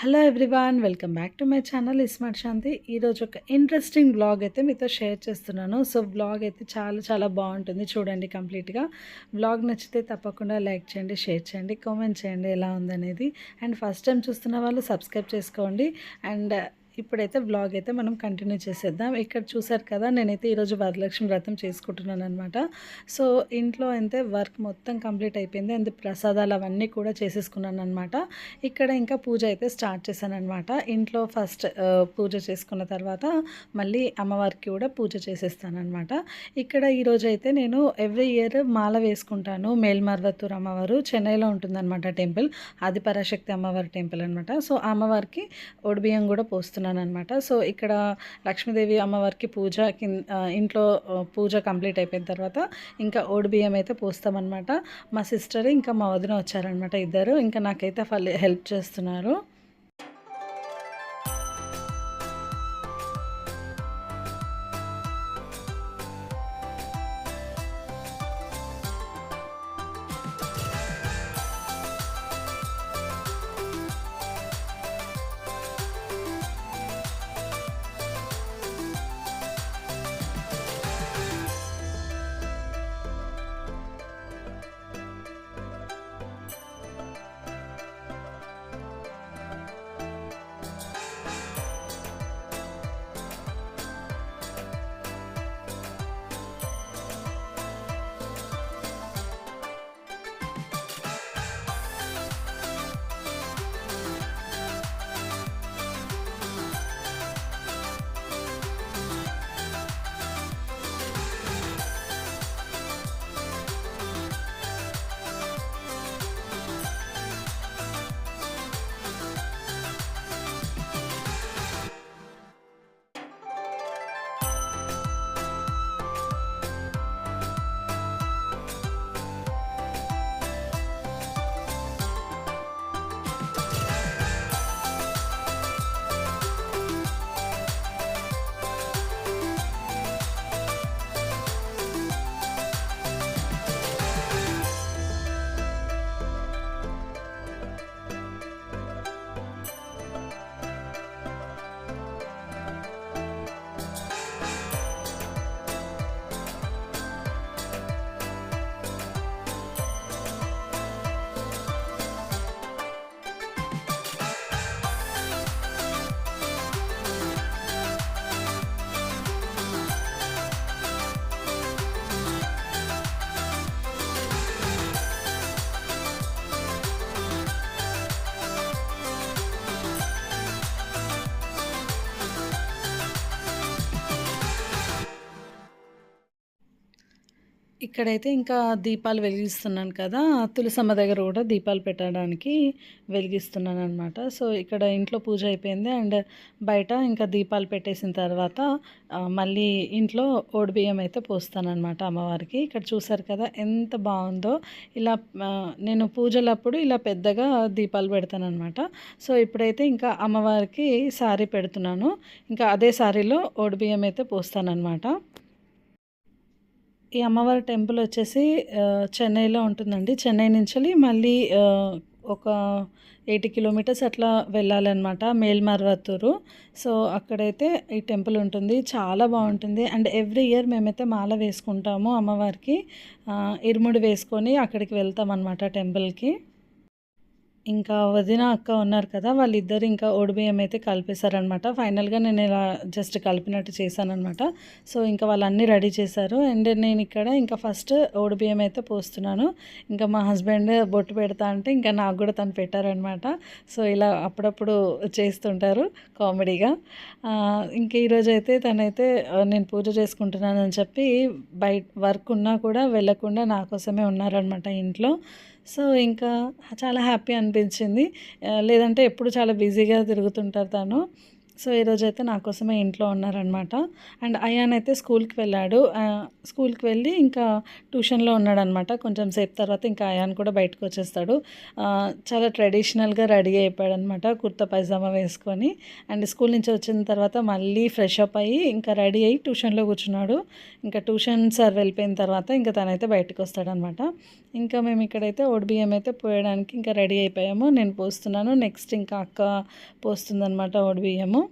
Hello everyone welcome back to my channel iSmart Shanti ఈరోజు ఒక interesting blog అయితే మీతో షేర్ చేస్తున్నాను. సో బ్లాగ్ అయితే చాలా చాలా బాగుంటుంది. చూడండి కంప్లీట్గా బ్లాగ్ నచ్చితే తప్పకుండా లైక్ చేయండి షేర్ చేయండి కామెంట్ చేయండి ఎలా ఉందనేది. అండ్ ఫస్ట్ టైం చూస్తున్న వాళ్ళు సబ్స్క్రైబ్ చేసుకోండి. అండ్ ఇప్పుడైతే బ్లాగ్ అయితే మనం కంటిన్యూ చేసేద్దాం. ఇక్కడ చూసారు కదా నేనైతే ఈరోజు వరలక్ష్మి వ్రతం చేసుకుంటున్నాను అనమాట సో ఇంట్లో అయితే వర్క్ మొత్తం కంప్లీట్ అయిపోయింది. అండ్ ప్రసాదాలు అవన్నీ కూడా చేసేసుకున్నాను అనమాట ఇక్కడ ఇంకా పూజ అయితే స్టార్ట్ చేశాను అనమాట ఇంట్లో ఫస్ట్ పూజ చేసుకున్న తర్వాత మళ్ళీ అమ్మవారికి కూడా పూజ చేసేస్తానమాట ఇక్కడ ఈరోజు అయితే నేను ఎవ్రీ ఇయర్ మాల వేసుకుంటాను. మేల్మర్వత్తూర్ అమ్మవారు చెన్నైలో ఉంటుందన్నమాట టెంపుల్. ఆది పరాశక్తి అమ్మవారి టెంపుల్ అనమాట సో అమ్మవారికి ఒడిబియ్యం కూడా పోస్తున్నాను అనమాట సో ఇక్కడ లక్ష్మీదేవి అమ్మవారికి పూజ కింద ఇంట్లో పూజ కంప్లీట్ అయిపోయిన తర్వాత ఇంకా ఓడిబియ్యం అయితే పోస్తామన్నమాట. మా సిస్టర్ ఇంకా మా వదిన వచ్చారనమాట ఇద్దరు. ఇంకా నాకైతే హెల్ప్ చేస్తున్నారు. ఇక్కడైతే ఇంకా దీపాలు వెలిగిస్తున్నాను కదా తులసమ్మ దగ్గర కూడా దీపాలు పెట్టడానికి వెలిగిస్తున్నాను అనమాట సో ఇక్కడ ఇంట్లో పూజ అయిపోయింది అండ్ బయట ఇంకా దీపాలు పెట్టేసిన తర్వాత మళ్ళీ ఇంట్లో ఓడిబియ్యం అయితే పోస్తానమాట అమ్మవారికి. ఇక్కడ చూసారు కదా ఎంత బాగుందో. ఇలా నేను పూజలప్పుడు ఇలా పెద్దగా దీపాలు పెడతానన్నమాట. సో ఇప్పుడైతే ఇంకా అమ్మవారికి శారీ పెడుతున్నాను. ఇంకా అదే శారీలో ఓడిబియ్యం అయితే పోస్తానన్నమాట. ఈ అమ్మవారి టెంపుల్ వచ్చేసి చెన్నైలో ఉంటుందండి. చెన్నై నుంచి మళ్ళీ ఒక ఎయిటీ కిలోమీటర్స్ అట్లా వెళ్ళాలన్నమాట మేల్మర్వత్తూరు. సో అక్కడైతే ఈ టెంపుల్ ఉంటుంది. చాలా బాగుంటుంది. అండ్ ఎవ్రీ ఇయర్ మేమైతే మాల వేసుకుంటాము అమ్మవారికి. ఆ, ఇరుముడి వేసుకొని అక్కడికి వెళ్తాం అనమాట టెంపుల్కి. ఇంకా వదిన అక్క ఉన్నారు కదా వాళ్ళిద్దరు ఇంకా ఓడిబియ్యం అయితే కలిపేశారనమాట. ఫైనల్గా నేను ఇలా జస్ట్ కలిపినట్టు చేశానమాట సో ఇంకా వాళ్ళన్నీ రెడీ చేశారు. అండ్ నేను ఇక్కడ ఇంకా ఫస్ట్ ఓడిబియ్యం అయితే పోస్తున్నాను. ఇంకా మా హస్బెండ్ బొట్టు పెడతా అంటే ఇంకా నాకు కూడా తను పెట్టారనమాట. సో ఇలా అప్పుడప్పుడు చేస్తుంటారు కామెడీగా. ఇంకా ఇంక ఈరోజు అయితే తనైతే నేను పూజ చేసుకుంటున్నానని చెప్పి బయట వర్క్ ఉన్నా కూడా వెళ్ళకుండా నా కోసమే ఉన్నారనమాట ఇంట్లో. సో ఇంకా చాలా హ్యాపీ అనిపించింది. లేదంటే ఎప్పుడు చాలా బిజీగా తిరుగుతుంటారు తను. సో ఈరోజు అయితే నా కోసమే ఇంట్లో ఉన్నారనమాట అండ్ అయాన్ అయితే స్కూల్కి వెళ్ళాడు. స్కూల్కి వెళ్ళి ఇంకా ట్యూషన్లో ఉన్నాడనమాట కొంచెం సేపు తర్వాత ఇంకా అయాన్ కూడా బయటకు వచ్చేస్తాడు. చాలా ట్రెడిషనల్గా రెడీ అయిపోయాడు అనమాట కుర్తా పైజామా వేసుకొని. అండ్ స్కూల్ నుంచి వచ్చిన తర్వాత మళ్ళీ ఫ్రెష్ అప్ అయ్యి ఇంకా రెడీ అయ్యి ట్యూషన్లో కూర్చున్నాడు. ఇంకా ట్యూషన్ సార్ వెళ్ళిపోయిన తర్వాత ఇంకా తనైతే బయటకు వస్తాడనమాట ఇంకా మేము ఇక్కడైతే బియ్యం అయితే పోయడానికి ఇంకా రెడీ అయిపోయాము. నేను పోస్తున్నాను. నెక్స్ట్ ఇంకా అక్క పోస్తుందనమాట బియ్యము.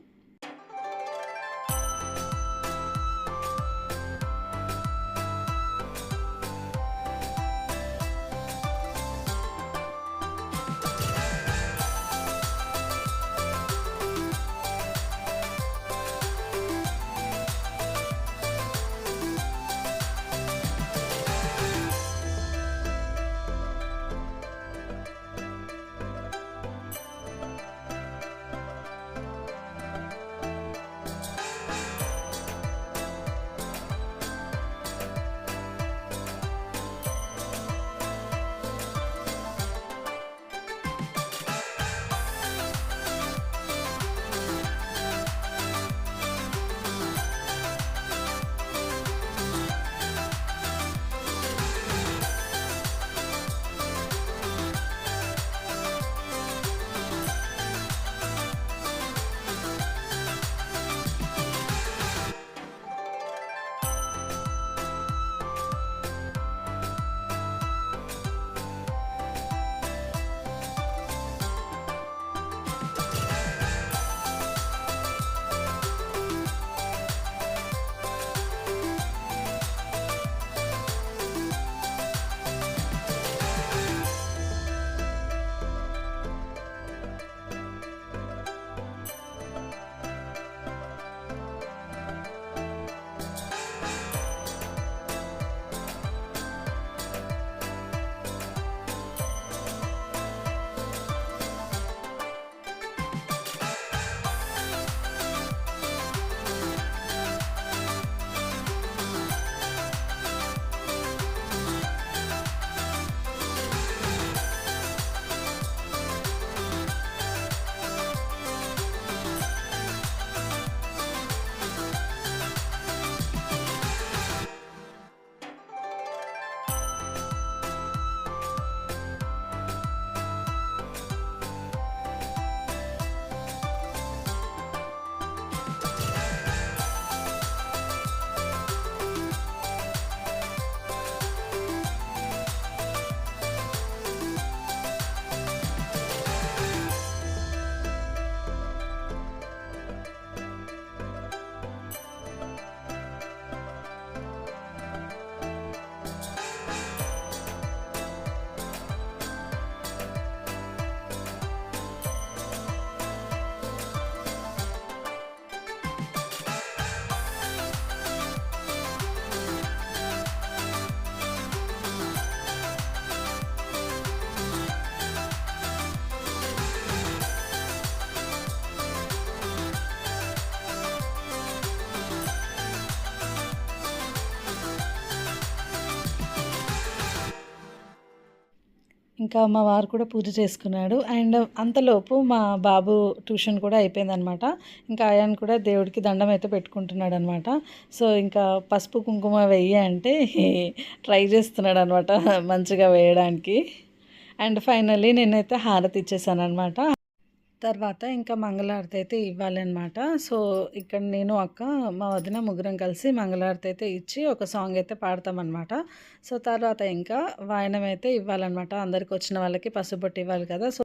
ఇంకా మా వారు కూడా పూజ చేసుకున్నాడు. అండ్ అంతలోపు మా బాబు ట్యూషన్ కూడా అయిపోయిందనమాట. ఇంకా ఆయన కూడా దేవుడికి దండం అయితే పెట్టుకుంటున్నాడు అనమాట సో ఇంకా పసుపు కుంకుమ వెయ్యి అంటే ట్రై చేస్తున్నాడు అనమాట మంచిగా వేయడానికి. అండ్ ఫైనల్లీ నేనైతే హారతి ఇచ్చేసాను అనమాట తర్వాత ఇంకా మంగళారతి అయితే ఇవ్వాలన్నమాట. సో ఇక్కడ నేను అక్క మా వదిన ముగ్గురం కలిసి మంగళారతి అయితే ఇచ్చి ఒక సాంగ్ అయితే పాడతామన్నమాట. సో తర్వాత ఇంకా వాయనం అయితే ఇవ్వాలన్నమాట. అందరికి వచ్చిన వాళ్ళకి పసుబొట్టు ఇవ్వాలి కదా సో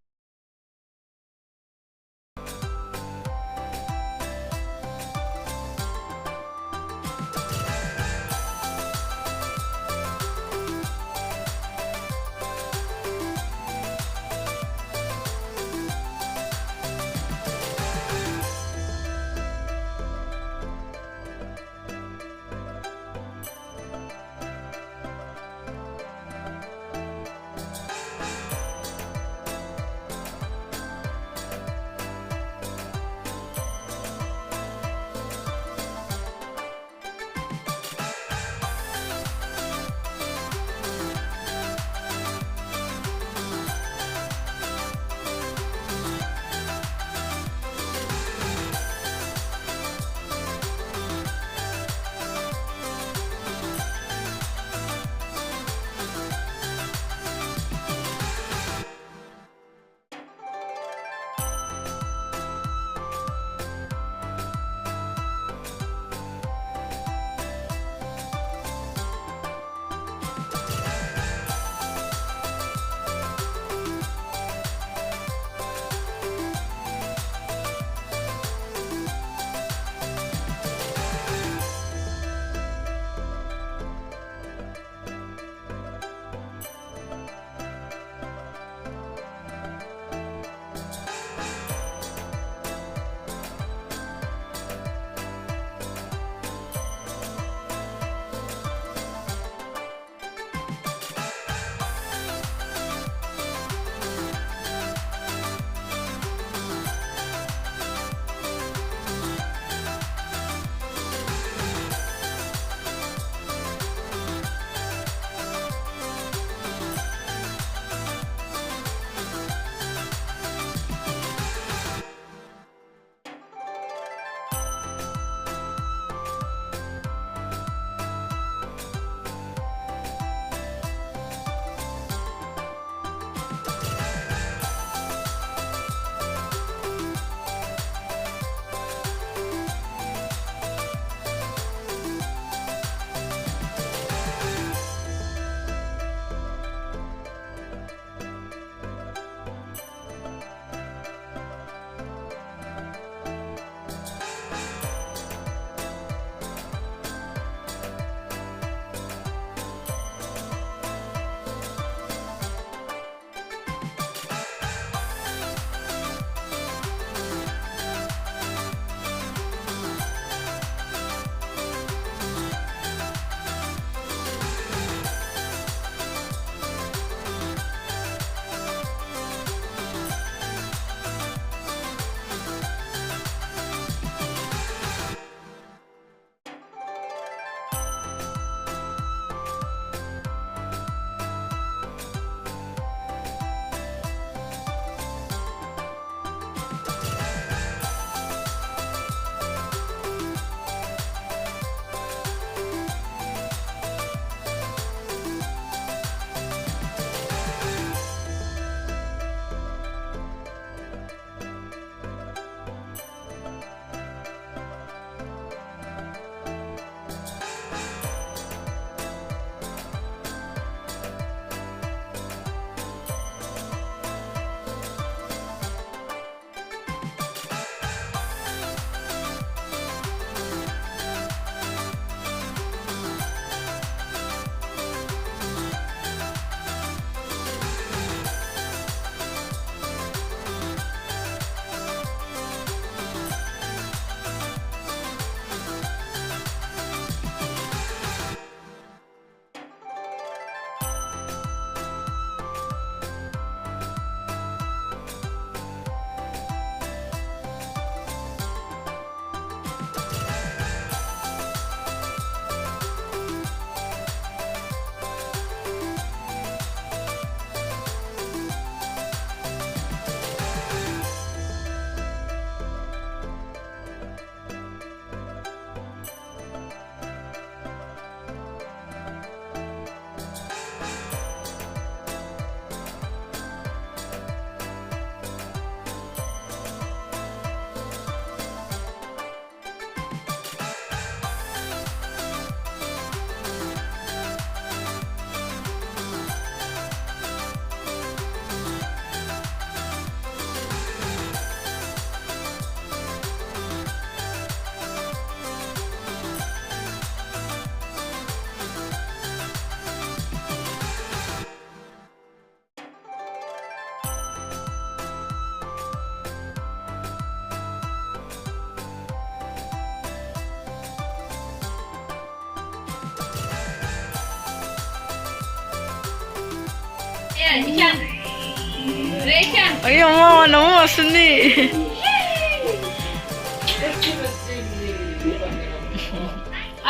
అయ్యో అమ్మ నవ్వు వస్తుంది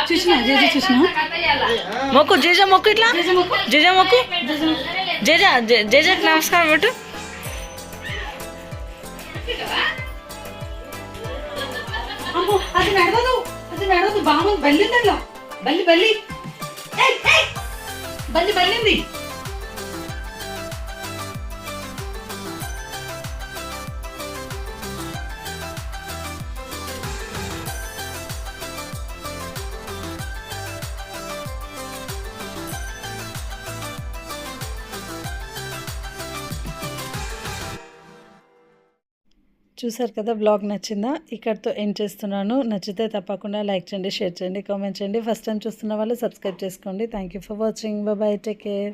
చూసినా? జేజ చూసినా? మొక్కు జేజ మొక్కు ఇట్లా? జేజ మొక్కు? జేజ జేజకి నమస్కారం పెట్టు అమ్మో అది నడవదు. అది నడవదు. బామ్మ బల్లిందల్లో బల్లి బల్లి. ఏయ్, ఏయ్! బల్లి బల్లింది చూసారు కదా బ్లాగ్ నచ్చిందా? ఇక్కడితో ఎండ్ చేస్తున్నాను. నచ్చితే తప్పకుండా లైక్ చేయండి షేర్ చేయండి కామెంట్ చేయండి. ఫస్ట్ టైం చూస్తున్న వాళ్ళు సబ్స్క్రైబ్ చేసుకోండి. Thank you for watching bye take care